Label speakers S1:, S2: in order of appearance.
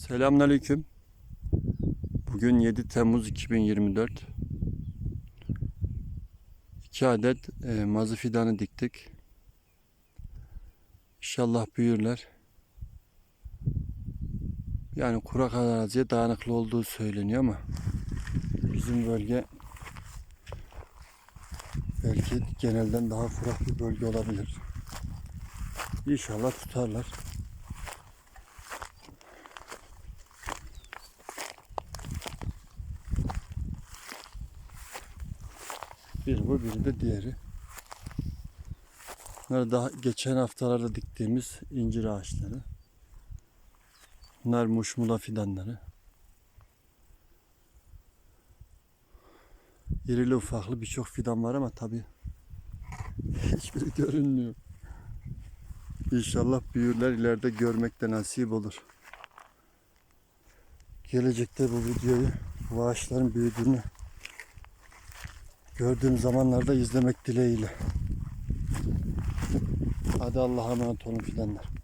S1: Selamünaleyküm. Bugün 7 Temmuz 2024. 2 adet e, mazı fidanı diktik. İnşallah büyürler. Yani kurak araziye dayanıklı olduğu söyleniyor ama bizim bölge belki genelden daha kurak bir bölge olabilir. İnşallah tutarlar. Bir bu biri de diğeri. Bunlar daha geçen haftalarda diktiğimiz incir ağaçları. Bunlar muşmula fidanları. İrili ufaklı birçok fidan var ama tabi hiçbiri görünmüyor. İnşallah büyürler ileride görmek de nasip olur. Gelecekte bu videoyu bu ağaçların büyüdüğünü gördüğüm zamanlarda izlemek dileğiyle. Hadi Allah'a emanet olun fidanlar.